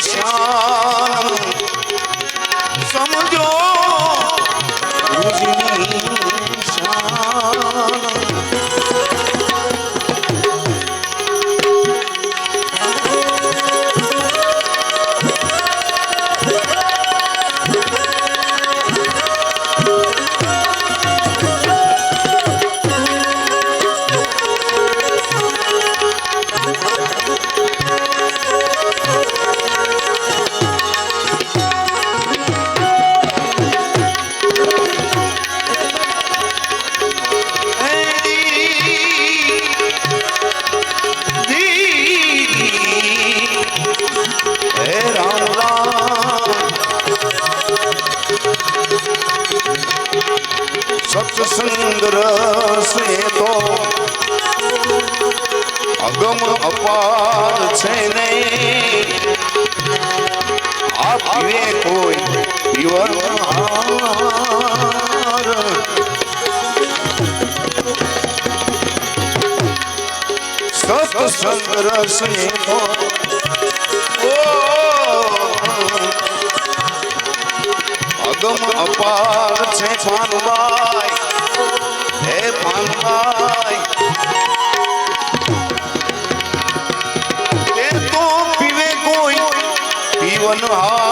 कृष्णा હશે અગમ અપાર છે પાનભાઈ હે પાનભાઈ તે તો પીવે કોઈ પીવન હા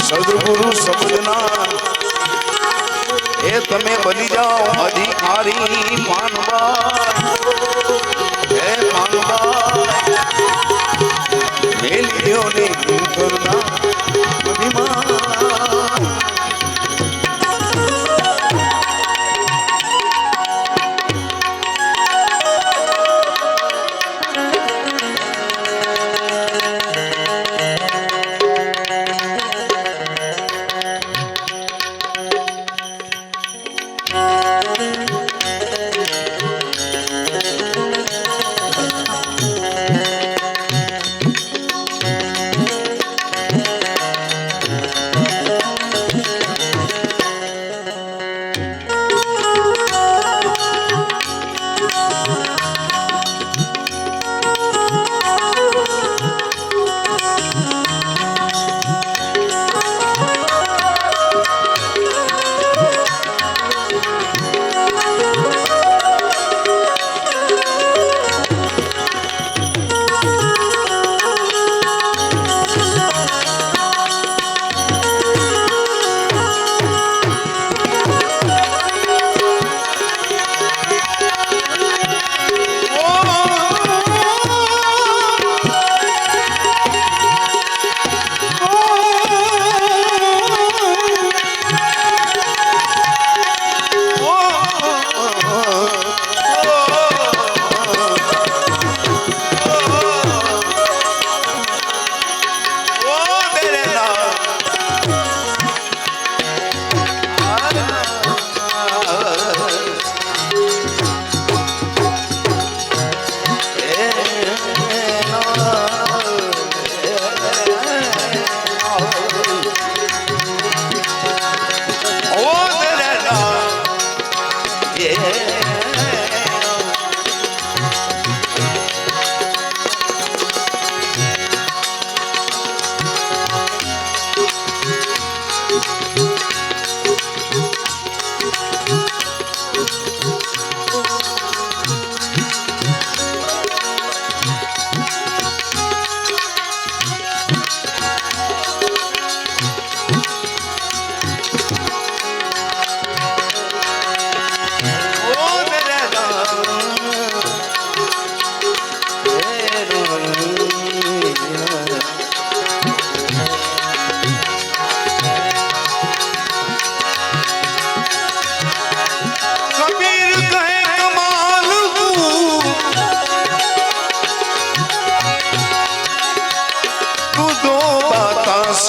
સદગુરુ સમજના એ તમે બની જાઓ અધિકારી માનવા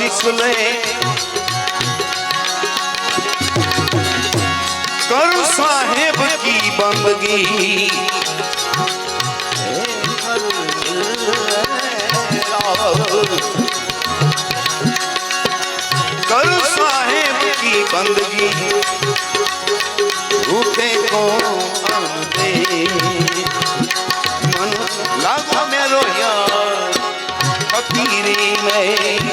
શીખલે કર સાહેબ કી બંદગી. કર સાહેબ કી બંદગી. રૂપે કો અંતે. મન લાગો મેરો યાર, ફકીરી મેં.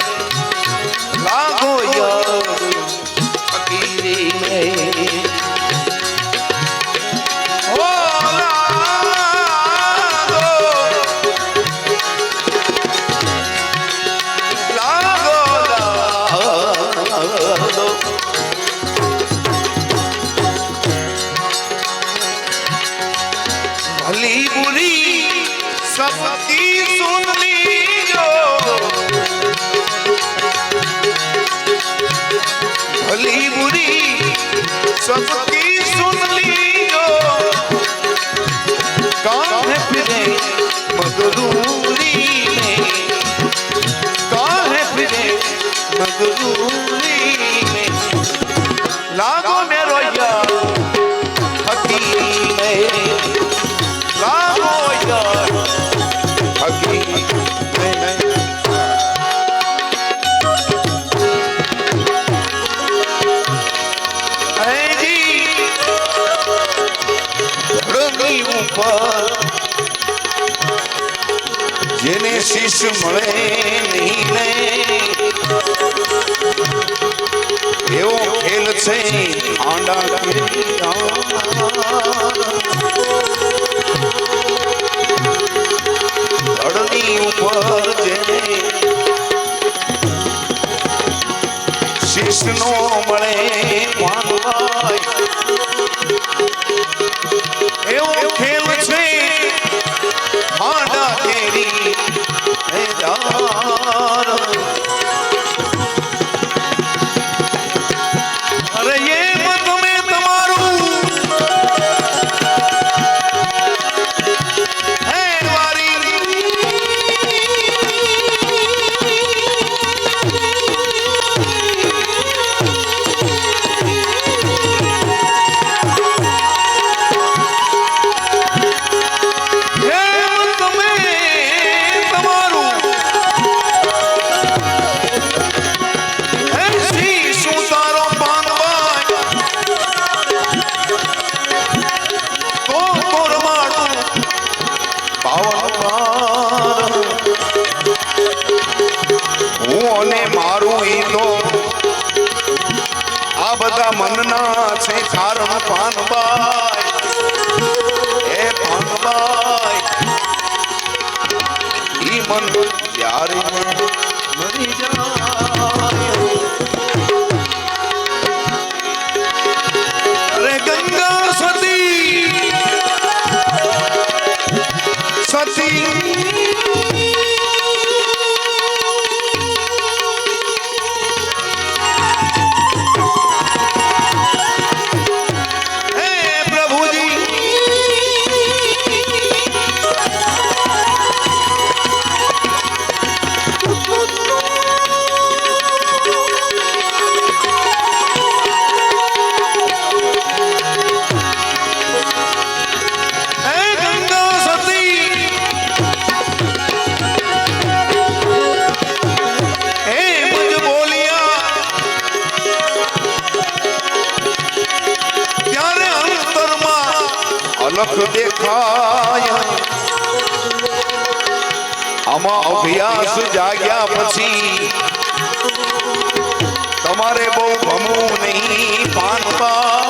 இசை ஆண்டாடமே হরি અભ્યાસ જાગ્યા પછી તમારે બહુ ભમવું નહીં. પાનતા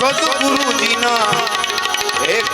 સદગુરુજીના. એક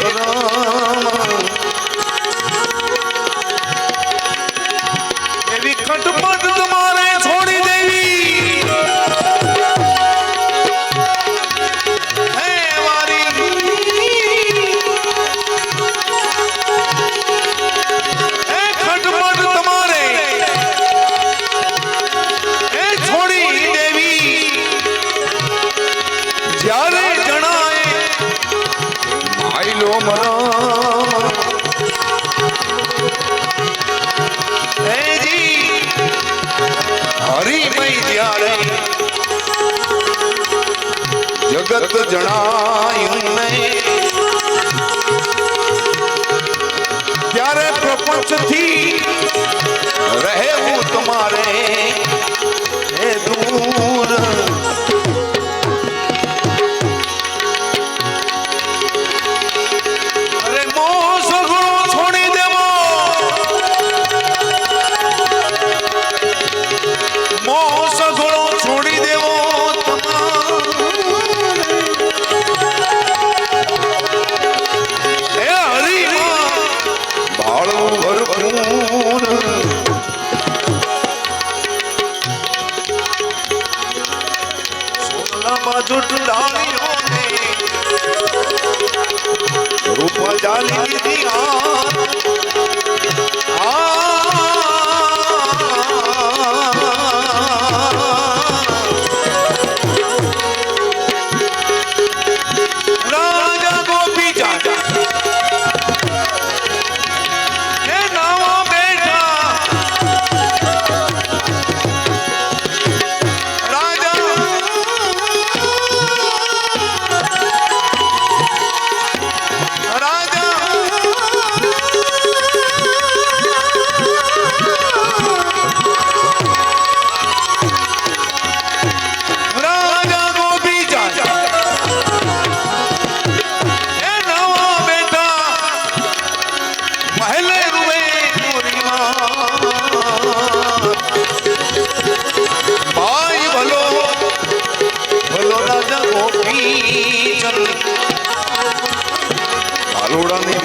ചൂടാന്ന്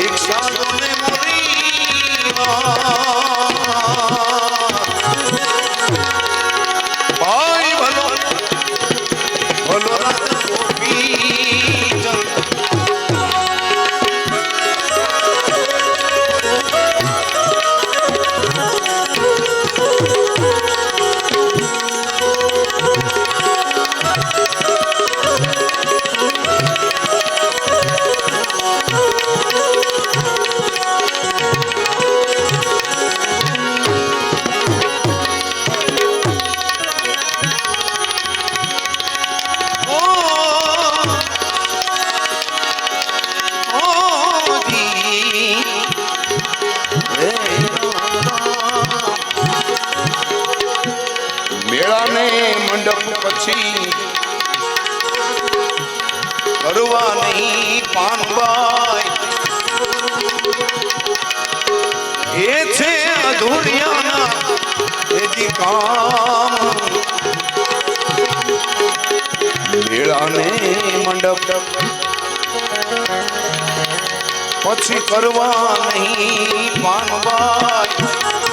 પછી કરવા નહીં પાનબાઈ